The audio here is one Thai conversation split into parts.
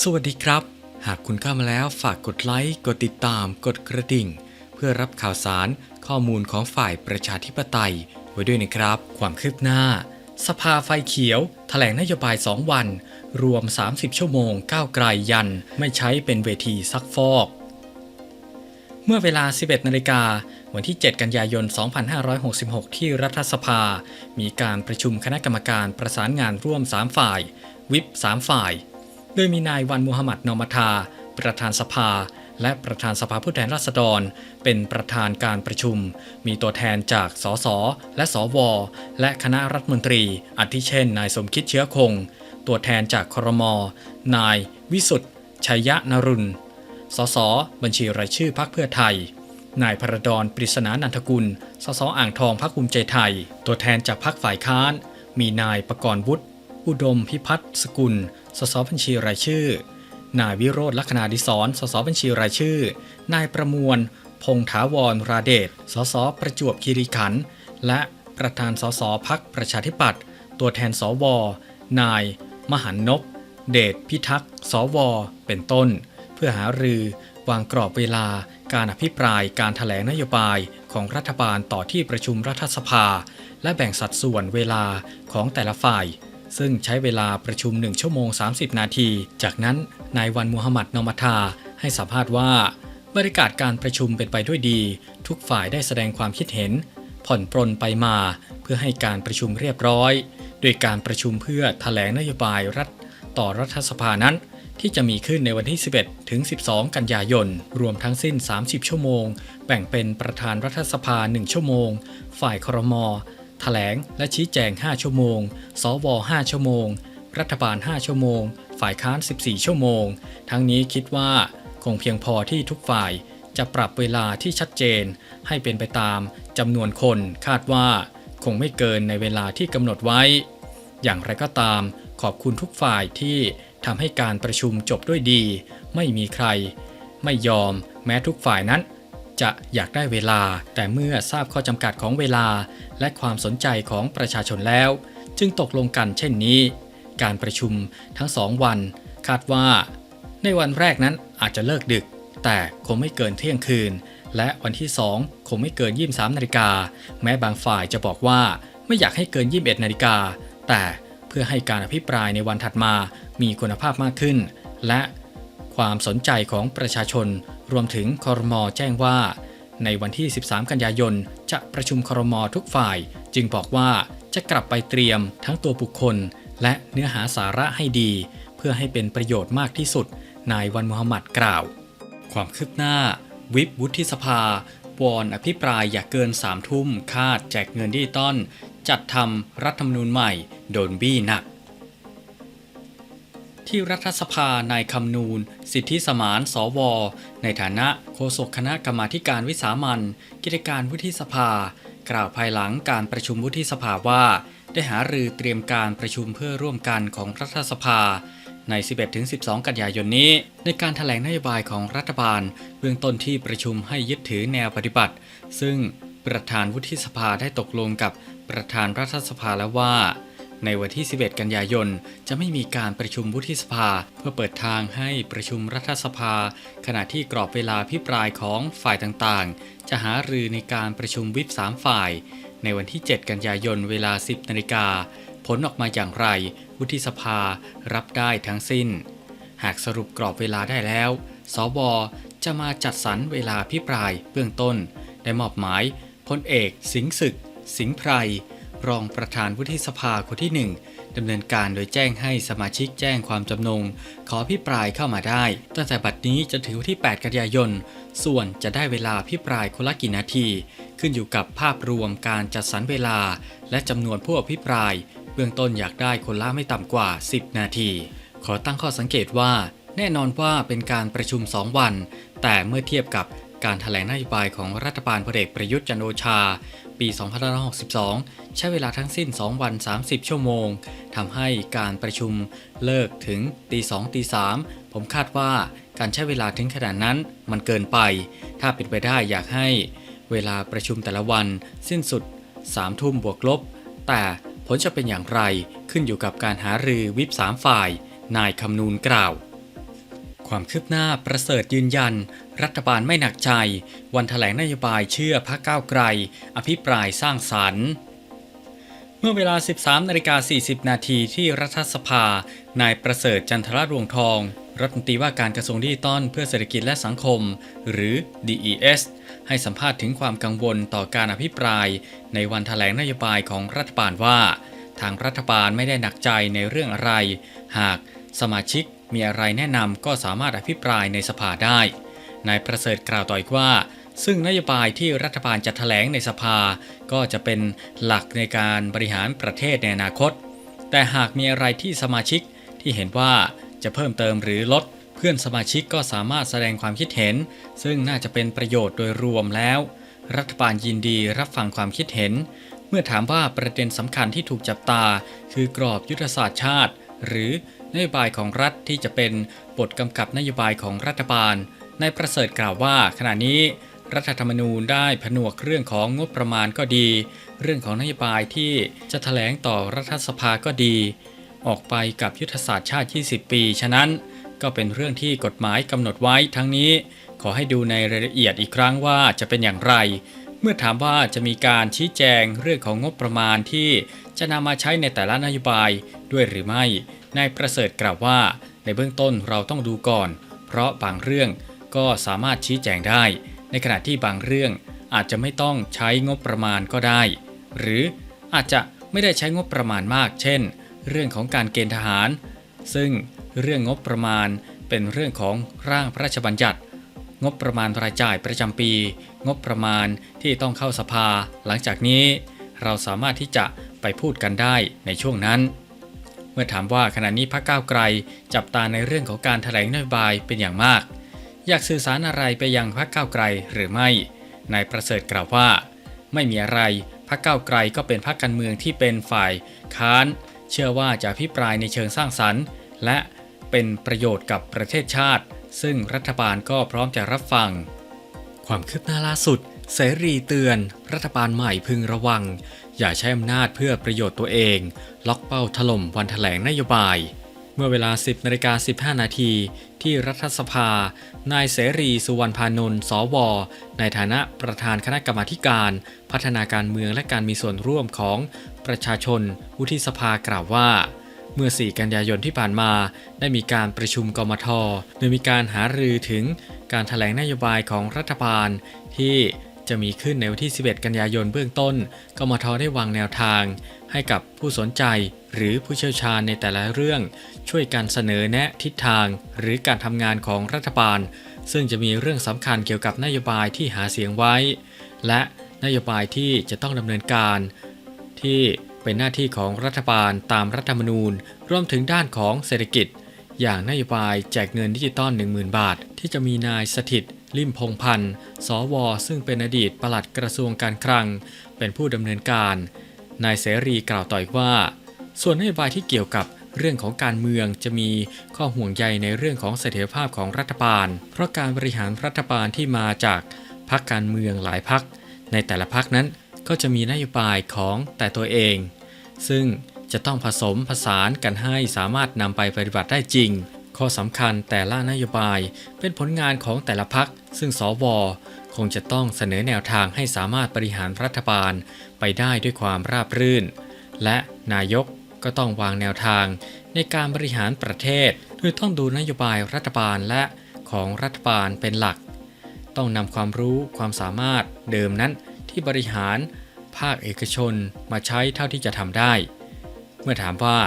สวัสดีครับ หากคุณเข้ามาแล้วฝากกดไลค์กดติดตาม กดกระดิ่ง เพื่อรับข่าวสารข้อมูลของฝ่ายประชาธิปไตย ไว้ด้วยนะครับ ความคืบหน้า สภาไฟเขียวแถลงนโยบาย 2 วัน รวม 30 ชั่วโมงก้าวไกลยัน ไม่ใช้เป็นเวทีซักฟอก เมื่อเวลา 11นาฬิกาวันที่ 7 กันยายน 2566 ที่รัฐสภา มีการประชุมคณะกรรมการประสานงานร่วม 3 ฝ่าย วิป 3 ฝ่าย โดยมีนายวันมูฮัมหมัดนอมทา ประธานสภา และประธานสภาผู้แทนราษฎร เป็นประธานการประชุม มีตัวแทนจากสสและสว และคณะรัฐมนตรีอาทิเช่น นายสมคิดเชื้อคง ตัวแทนจากครม นาย วิสุทธ์ชัยยะนรุณสสบัญชีรายชื่อพักเพื่อไทย นายพระดอนปริศนานันทกุล สสอ่างทองพักภูมิใจไทย ตัวแทนจากพักฝ่ายค้าน มีนายประกรณ์วุฒิ อุดมพิพัฒน์สกุล สสบัญชีรายชื่อ นายวิโรธลักษณาดิศรสสบัญชีรายชื่อ นายประมวล พงษ์ถาวรราเดช สสประจวบคีรีขันธ์และประธานสสพักประชาธิปัตย์ตัวแทนสว นาย มหันนพเดชพิทักษ์ สว เป็นต้น เพื่อหารือวางกรอบเวลาการอภิปรายการถแถลงนโยบายของรัฐบาลต่อที่ประชุมรัฐสภา และแบ่งสัดส่วนเวลาของแต่ละฝ่าย ซึ่งใช้เวลาประชุม 1 ชั่วโมง 30 นาที จากนั้นนายวันมูฮัมหมัดนอมัทาให้สัมภาษณ์ว่า บรรยากาศการประชุมเป็นไปด้วยดี ทุกฝ่ายได้แสดงความคิดเห็น ผ่อนปรนไปมา เพื่อให้การประชุมเรียบร้อย โดยการประชุมเพื่อถแถลงนโยบายรัฐต่อรัฐสภานั้น ที่จะมีขึ้นในวันที่ 11 ถึง 12 กันยายน รวมทั้งสิ้น 30 ชั่วโมง แบ่งเป็นประธานรัฐสภา 1 ชั่วโมง ฝ่ายครม แถลงและชี้แจง 5 ชั่วโมง สว 5 ชั่วโมง รัฐบาล 5 ชั่วโมง ฝ่ายค้าน 14 ชั่วโมง ทั้งนี้คิดว่าคงเพียงพอที่ทุกฝ่ายจะปรับเวลาที่ชัดเจน ให้เป็นไปตามจำนวนคนคาดว่า คงไม่เกินในเวลาที่กำหนดไว้ อย่างไรก็ตามขอบคุณทุกฝ่ายที่ทำให้การประชุมจบด้วยดี ไม่มีใคร ไม่ยอมแม้ทุกฝ่ายนั้น จะอยากได้เวลา แต่เมื่อทราบข้อจำกัดของเวลา และความสนใจของประชาชนแล้ว จึงตกลงกันเช่นนี้ การประชุมทั้งสองวัน คาดว่า ในวันแรกนั้นอาจจะเลิกดึก แต่คงไม่เกินเที่ยงคืน และวันที่2คงไม่เกิน 23นาฬิกาแม้บางฝ่ายจะบอกว่าไม่อยากให้เกิน 21นาฬิกาแต่เพื่อให้การอภิปรายในวันถัดมามีคุณภาพมากขึ้น และ ความสนใจของประชาชน รวมถึงคอรมอแจ้งว่า ในวันที่ 13 กันยายน จะประชุมคอรมอทุกฝ่าย จึงบอกว่าจะกลับไปเตรียมทั้งตัวบุคคล และเนื้อหาสาระให้ดี เพื่อให้เป็นประโยชน์มากที่สุด นายวันมุฮัมมัดกล่าว ความคืบหน้า วิปวุฒิสภาวอนอภิปรายอย่าเกินสามทุ่มคาดแจกเงินดิจิตอลจัดทำรัฐธรรมนูญใหม่ โดนบี้หนัก ที่รัฐสภานายคำนูนสิทธิสมานสว ในฐานะโฆษกคณะกรรมาธิการวิสามันกิจการวุฒิสภา กล่าวภายหลังการประชุมวุฒิสภาว่า ได้หารือเตรียมการประชุมเพื่อร่วมกันของรัฐสภา ใน 11-12 กันยายนนี้ ในการถแถลงนโยบายของรัฐบาล เบื้องต้นที่ประชุมให้ยึดถือแนวปฏิบัติ ซึ่งประธานวุฒิสภาได้ตกลงกับประธานรัฐสภาแล้วว่า ในวันที่ 11 กันยายน จะไม่มีการประชุมวุฒิสภา เพื่อเปิดทางให้ประชุมรัฐสภา ขณะที่กรอบเวลาพิปรายของฝ่ายต่างๆ จะหารือในการประชุมวิป3ฝ่าย ในวันที่ 7 กันยายนเวลา 10นาฬิกาผลออกมาอย่างไร วุฒิสภารับได้ทั้งสิ้น หากสรุปกรอบเวลาได้แล้ว สวจะมาจัดสรรเวลาพิปรายเบื้องต้น ได้มอบหมายพลเอก สิงศึก สิงไพร รองประธานวุฒิสภาคนที่ 1ดำเนินการโดยแจ้งให้สมาชิกแจ้งความจำนง ขอพิปรายเข้ามาได้ ตั้งแต่บัดนี้จนถึงวันที่ 8 กันยายน ส่วนจะได้เวลาพิปรายคนละกี่นาที ขึ้นอยู่กับภาพรวมการจัดสรรเวลา และจำนวนผู้อภิปราย เบื้องต้นอยากได้คนละไม่ต่ำกว่า 10 นาที ขอตั้งข้อสังเกตว่า แน่นอนว่าเป็นการประชุม 2 วัน แต่เมื่อเทียบกับการถแถลงนโยบายของรัฐบาลพลเอกประยุทธ์จันโอชา ปี 2562 ใช้เวลาทั้งสิ้น 2 วัน 30 ชั่วโมง ทำให้การประชุมเลิกถึงตี2ตี3ผมคาดว่าการใช้เวลาถึงขนาดนั้นมันเกินไป ถ้าเป็นไปได้อยากให้เวลาประชุมแต่ละวันสิ้นสุด 3 ทุ่มบวกลบ แต่ผลจะเป็นอย่างไรขึ้นอยู่กับการหารือวิป3ฝ่าย นายคำนูนกล่าว ความคืบหน้าประเสริฐยืนยัน รัฐบาลไม่หนักใจ วันแถลงนโยบายเชื่อพักก้าวไกล อภิปรายสร้างสรรค์เมื่อเวลา 13นาฬิกา40 นาทีที่รัฐสภา นายประเสริฐจันทรรวงทอง รัฐมนตรีว่าการกระทรวงดิจิทัลเพื่อเศรษฐกิจและสังคม หรือ DES ให้สัมภาษณ์ถึงความกังวลต่อการอภิปราย ในวันแถลงนโยบายของรัฐบาลว่า ทางรัฐบาลไม่ได้หนักใจในเรื่องอะไร หากสมาชิก มีอะไรแนะนำก็สามารถอภิปรายในสภาได้ นายประเสริฐกล่าวต่ออีกว่า ซึ่งนโยบายที่รัฐบาลจะแถลงในสภา ก็จะเป็นหลักในการบริหารประเทศในอนาคต แต่หากมีอะไรที่สมาชิกที่เห็นว่าจะเพิ่มเติมหรือลดเพื่อนสมาชิกก็สามารถแสดงความคิดเห็น ซึ่งน่าจะเป็นประโยชน์โดยรวมแล้ว รัฐบาลยินดีรับฟังความคิดเห็น เมื่อถามว่าประเด็นสำคัญที่ถูกจับตา คือกรอบยุทธศาสตร์ชาติ หรือ นโยบายของรัฐที่จะเป็นบทกำกับนโยบายของรัฐบาล นายประเสริฐกล่าวว่า ขณะนี้รัฐธรรมนูญได้ผนวกเรื่องของงบประมาณก็ดี เรื่องของนโยบายที่จะถแถลงต่อรัฐสภาก็ดี ออกไปกับยุทธศาสตร์ชาติ 20 ปี ฉะนั้น ก็เป็นเรื่องที่กฎหมายกำหนดไว้ทั้งนี้ ขอให้ดูในรายละเอียดอีกครั้งว่าจะเป็นอย่างไร เมื่อถามว่าจะมีการชี้แจงเรื่องของงบประมาณที่จะนำมาใช้ในแต่ละนโยบายด้วยหรือไม่ นายประเสริฐกล่าวว่า ในเบื้องต้นเราต้องดูก่อน เพราะบางเรื่องก็สามารถชี้แจงได้ ในขณะที่บางเรื่องอาจจะไม่ต้องใช้งบประมาณก็ได้ หรืออาจจะไม่ได้ใช้งบประมาณมาก เช่น เรื่องของการเกณฑ์ทหาร ซึ่งเรื่องงบประมาณเป็นเรื่องของร่างพระราชบัญญัติ งบประมาณรายจ่ายประจำปี งบประมาณที่ต้องเข้าสภา หลังจากนี้ เราสามารถที่จะไปพูดกันได้ในช่วงนั้น เมื่อถามว่าขณะนี้พรรคก้าวไกล จับตาในเรื่องของการแถลงนโยบายเป็นอย่างมาก อยากสื่อสารอะไรไปยังพรรคก้าวไกลหรือไม่นายประเสริฐกล่าวว่า ไม่มีอะไรพรรคก้าวไกลก็เป็นพรรคการเมืองที่เป็นฝ่ายค้าน เชื่อว่าจะพิปรายในเชิงสร้างสรรค์ และเป็นประโยชน์กับประเทศชาติ ซึ่งรัฐบาลก็พร้อมจะรับฟัง ความคืบหน้าล่าสุด เสรีเตือน รัฐบาลใหม่พึงระวัง อย่าใช้อำนาจเพื่อประโยชน์ตัวเอง ล็อกเป้าถล่มวันแถลงนโยบาย เมื่อเวลา 10นาฬิกา15 นาทีที่รัฐสภา นายเสรีสุวรรณพานนท์สว ในฐานะประธานคณะกรรมาการ พัฒนาการเมืองและการมีส่วนร่วมของประชาชนวุฒิสภากล่าวว่าเมื่อ 4 กันยายนที่ผ่านมา ได้มีการประชุมกมท โดยมีการหารือถึงการถแถลงนโยบายของรัฐบาลที่ จะมีขึ้นในวันที่ 11 กันยายนเบื้องต้นกมทได้วางแนวทาง ให้กับผู้สนใจหรือผู้เชี่ยวชาญในแต่ละเรื่อง ช่วยกันเสนอแนะทิศทาง หรือการทำงานของรัฐบาล ซึ่งจะมีเรื่องสำคัญเกี่ยวกับนโยบายที่หาเสียงไว้ และนโยบายที่จะต้องดำเนินการ ที่เป็นหน้าที่ของรัฐบาลตามรัฐธรรมนูญ รวมถึงด้านของเศรษฐกิจ อย่างนโยบายแจกเงินดิจิตอล10,000 บาท ที่จะมีนายสถิต ลิมพงพันธ์ สว ซึ่งเป็นอดีตปลัดกระทรวงการคลัง เป็นผู้ดำเนินการ นายเสรีกล่าวต่ออีกว่า ส่วนนโยบายที่เกี่ยวกับเรื่องของการเมืองจะมีข้อห่วงใยในเรื่องของเสถียรภาพของรัฐบาล เพราะการบริหารรัฐบาลที่มาจากพรรคการเมืองหลายพรรคในแต่ละพรรคนั้นก็จะมีนโยบายของแต่ตัวเอง ซึ่งจะต้องผสมผสานกันให้สามารถนำไปปฏิบัติได้จริง ข้อสำคัญแต่ละนโยบายเป็นผลงานของแต่ละพัก ซึ่งสว คงจะต้องเสนอแนวทางให้สามารถบริหารรัฐบาลไปได้ด้วยความราบรื่น และนายกก็ต้องวางแนวทาง ในการบริหารประเทศ โดยต้องดูนโยบายรัฐบาลและของรัฐบาลเป็นหลัก ต้องนำความรู้ความสามารถเดิมนั้นที่บริหารภาคเอกชนมาใช้เท่าที่จะทำได้ เมื่อถามว่า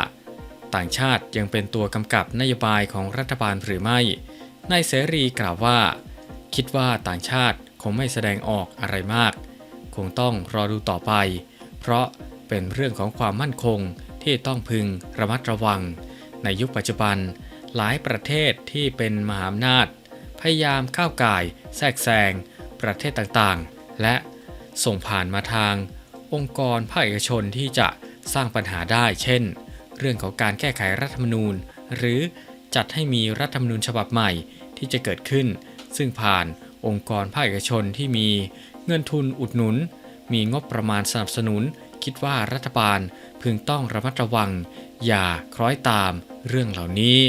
ต่างชาติยังเป็นตัวกำกับนโยบายของรัฐบาลหรือไม่ นายเสรีกล่าวว่า คิดว่าต่างชาติคงไม่แสดงออกอะไรมาก คงต้องรอดูต่อไป เพราะเป็นเรื่องของความมั่นคงที่ต้องพึงระมัดระวัง ในยุคปัจจุบัน หลายประเทศที่เป็นมหาอำนาจ พยายามก้าวไก่ายแทรกแซงประเทศต่างๆ และส่งผ่านมาทาง องค์กรภาคเอกชนที่จะสร้างปัญหาได้เช่น เรื่องของการแก้ไขรัฐธรรมนูญ หรือจัดให้มีรัฐธรรมนูญฉบับใหม่ที่จะเกิดขึ้น ซึ่งผ่านองค์กรภาคเอกชนที่มีเงินทุนอุดหนุน มีงบประมาณสนับสนุน คิดว่ารัฐบาลพึงต้องระมัดระวัง อย่าคล้อยตามเรื่องเหล่านี้